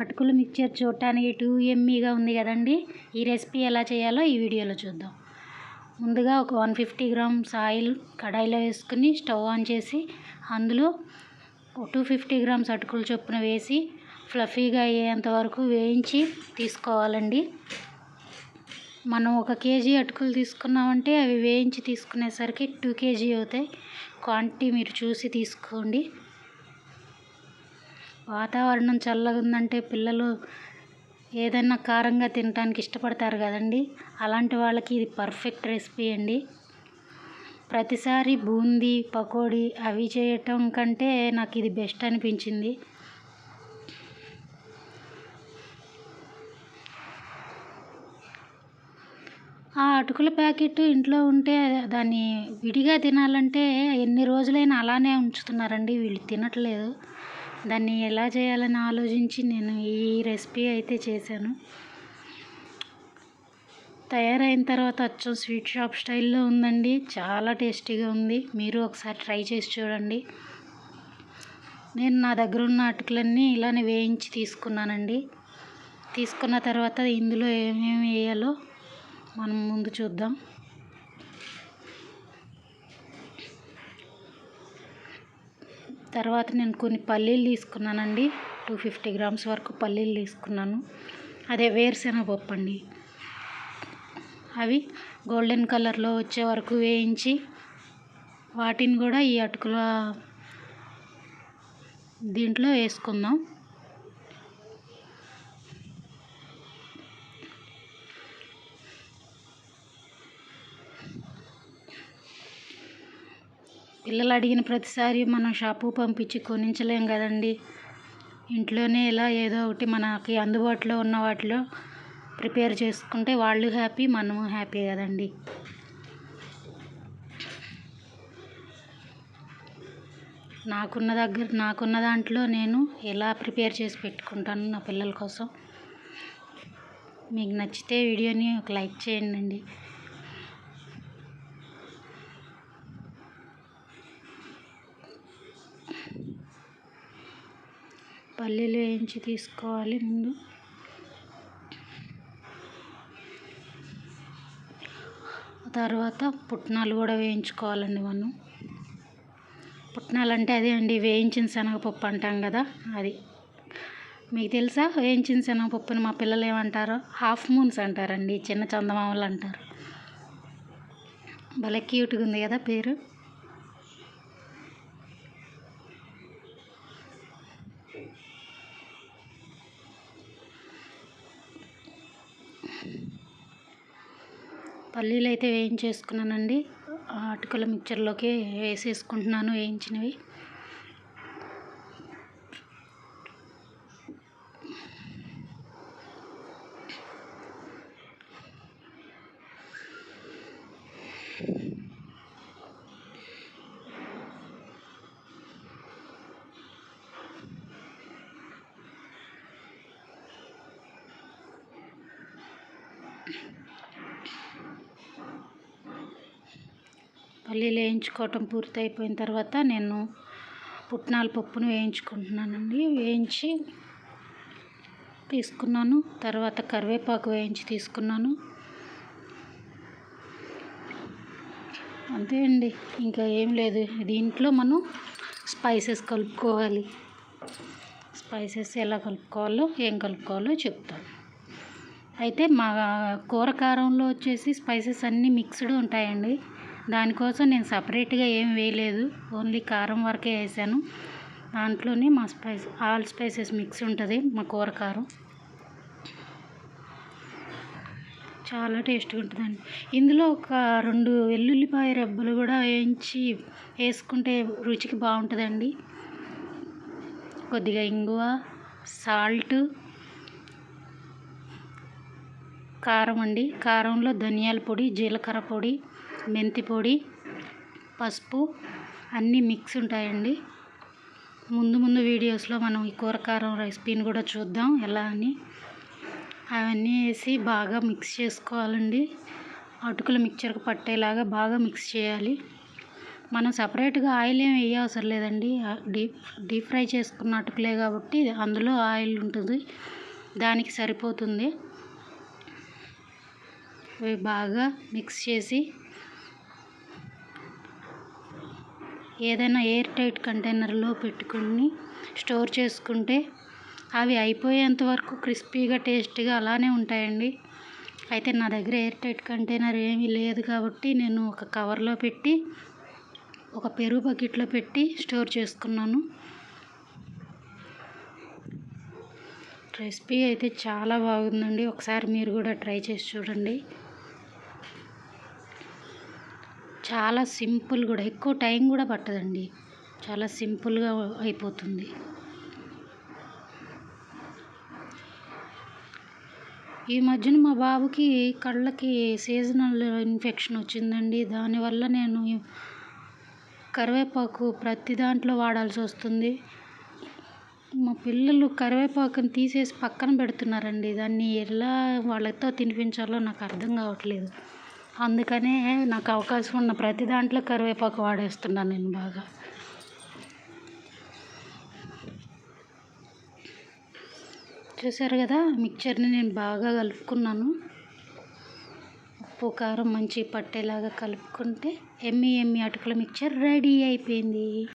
అటుకుల మిక్చర్ చూడటానికి టూ ఎమ్మీగా ఉంది కదండి. ఈ రెసిపీ ఎలా చేయాలో ఈ వీడియోలో చూద్దాం. ముందుగా ఒక వన్ ఫిఫ్టీ గ్రామ్స్ ఆయిల్ కడాయిలో వేసుకుని స్టవ్ ఆన్ చేసి అందులో టూ ఫిఫ్టీ గ్రామ్స్ అటుకులు చొప్పున వేసి ఫ్లఫీగా అయ్యేంత వరకు వేయించి తీసుకోవాలండి. మనం ఒక కేజీ అటుకులు తీసుకున్నామంటే అవి వేయించి తీసుకునేసరికి టూ కేజీ అవుతాయి. క్వాంటిటీ మీరు చూసి తీసుకోండి. వాతావరణం చల్లగా ఉందంటే పిల్లలు ఏదైనా కారంగా తినడానికి ఇష్టపడతారు కదండి. అలాంటి వాళ్ళకి ఇది పర్ఫెక్ట్ రెసిపీ అండి. ప్రతిసారి బూందీ పకోడీ అవి చేయటం కంటే నాకు ఇది బెస్ట్ అనిపించింది. ఆ అటుకుల ప్యాకెట్ ఇంట్లో ఉంటే దాన్ని విడిగా తినాలంటే ఎన్ని రోజులైనా అలానే ఉంచుతున్నారండి. వీళ్ళు తినట్లేదు. దాన్ని ఎలా చేయాలని ఆలోచించి నేను ఈ రెసిపీ అయితే చేశాను. తయారైన తర్వాత అచ్చం స్వీట్ షాప్ స్టైల్లో ఉందండి. చాలా టేస్టీగా ఉంది. మీరు ఒకసారి ట్రై చేసి చూడండి. నేను నా దగ్గర ఉన్న అటుకులన్నీ ఇలానే వేయించి తీసుకున్నానండి. తీసుకున్న తర్వాత ఇందులో ఏమేమి వేయాలో మనం ముందు చూద్దాం. తర్వాత నేను కొన్ని పల్లీలు తీసుకున్నానండి. టూ ఫిఫ్టీ గ్రామ్స్ వరకు పల్లీలు తీసుకున్నాను. అదే వేరుశనగపప్పు అండి. అవి గోల్డెన్ కలర్లో వచ్చే వరకు వేయించి వాటిని కూడా ఈ అటుకుల దీంట్లో వేసుకుందాం. పిల్లలు అడిగిన ప్రతిసారి మనం షాపు పంపించి కొనించలేం కదండి. ఇంట్లోనే ఇలా ఏదో ఒకటి మనకి అందుబాటులో ఉన్న వాటిలో ప్రిపేర్ చేసుకుంటే వాళ్ళు హ్యాపీ మనము హ్యాపీ కదండి. నాకున్న దగ్గర నాకున్న దాంట్లో నేను ఎలా ప్రిపేర్ చేసి పెట్టుకుంటాను నా పిల్లల కోసం. మీకు నచ్చితే వీడియోని ఒక లైక్ చేయండి. పల్లీలు వేయించి తీసుకోవాలి ముందు. తర్వాత పుట్నాలు కూడా వేయించుకోవాలండి మనం. పుట్నాలు అంటే అదే అండి వేయించిన శనగపప్పు అంటాం కదా అది. మీకు తెలుసా? వేయించిన శనగపప్పుని మా పిల్లలు ఏమంటారు? హాఫ్ మూన్స్ అంటారండి చిన్న చందమామలు అంటారు. భలే క్యూట్గా ఉంది కదా పేరు? పల్లీలు అయితే వేయించేసుకున్నానండి అటుకుల మిక్చర్లోకి వేసేసుకుంటున్నాను వేయించినవి. పల్లీలు వేయించుకోవటం పూర్తి అయిపోయిన తర్వాత నేను పుట్నాల పప్పును వేయించుకుంటున్నానండి. వేయించి తీసుకున్నాను. తర్వాత కరివేపాకు వేయించి తీసుకున్నాను. అంతే అండి. ఇంకా ఏం లేదు. దీంట్లో మనం స్పైసెస్ కలుపుకోవాలి. స్పైసెస్ ఎలా కలుపుకోవాలో ఏం కలుపుకోవాలో చెప్తాను. అయితే మా కూర కారంలో వచ్చేసి స్పైసెస్ అన్నీ మిక్స్డ్ ఉంటాయండి. దానికోసం నేను సపరేట్గా ఏం వేయలేదు. ఓన్లీ కారం వరకే వేసాను. దాంట్లోనే మా స్పైస్ ఆల్ స్పైసెస్ మిక్స్ ఉంటుంది మా కూర కారం. చాలా టేస్ట్గా ఉంటుందండి. ఇందులో ఒక రెండు వెల్లుల్లిపాయ రెబ్బలు కూడా వేయించి వేసుకుంటే రుచికి బాగుంటుందండి. కొద్దిగా ఇంగువ సాల్ట్ కారం అండి. కారంలో ధనియాల పొడి జీలకర్ర పొడి మెంతి పొడి పసుపు అన్నీ మిక్స్ ఉంటాయండి. ముందు ముందు వీడియోస్లో మనం ఈ కూరకారం రెసిపీని కూడా చూద్దాం ఎలా అని. అవన్నీ వేసి బాగా మిక్స్ చేసుకోవాలండి. అటుకుల మిక్చర్కి పట్టేలాగా బాగా మిక్స్ చేయాలి. మనం సపరేట్గా ఆయిల్ ఏం వేయవసరం లేదండి. డీప్ డీప్ ఫ్రై చేసుకున్న అటుకులే కాబట్టి అందులో ఆయిల్ ఉంటుంది. దానికి సరిపోతుంది. అవి బాగా మిక్స్ చేసి ఏదైనా ఎయిర్ టైట్ కంటైనర్లో పెట్టుకొని స్టోర్ చేసుకుంటే అవి అయిపోయేంత వరకు క్రిస్పీగా టేస్టీగా అలానే ఉంటాయండి. అయితే నా దగ్గర ఎయిర్ టైట్ కంటైనర్ ఏమీ లేదు కాబట్టి నేను ఒక కవర్లో పెట్టి ఒక పెరుగు బకెట్లో పెట్టి స్టోర్ చేసుకున్నాను. రెసిపీ అయితే చాలా బాగుందండి. ఒకసారి మీరు కూడా ట్రై చేసి చూడండి. చాలా సింపుల్ కూడా ఎక్కువ టైం కూడా పట్టదండి. చాలా సింపుల్గా అయిపోతుంది. ఈ మధ్యన మా బాబుకి కళ్ళకి సీజనల్ ఇన్ఫెక్షన్ వచ్చిందండి. దానివల్ల నేను కరివేపాకు ప్రతి దాంట్లో వాడాల్సి వస్తుంది. మా పిల్లలు కరివేపాకుని తీసేసి పక్కన పెడుతున్నారండి. దాన్ని ఎలా వాళ్ళతో తినిపించాలో నాకు అర్థం కావట్లేదు. అందుకనే నాకు అవకాశం ఉన్న ప్రతి దాంట్లో కరివేపాకు వాడేస్తున్నాను నేను బాగా. చూసారు కదా మిక్చర్ని నేను బాగా కలుపుకున్నాను. ఉప్పు కారం మంచి పట్టేలాగా కలుపుకుంటే ఎమ్మి ఎమ్మి అటుకుల మిక్చర్ రెడీ అయిపోయింది.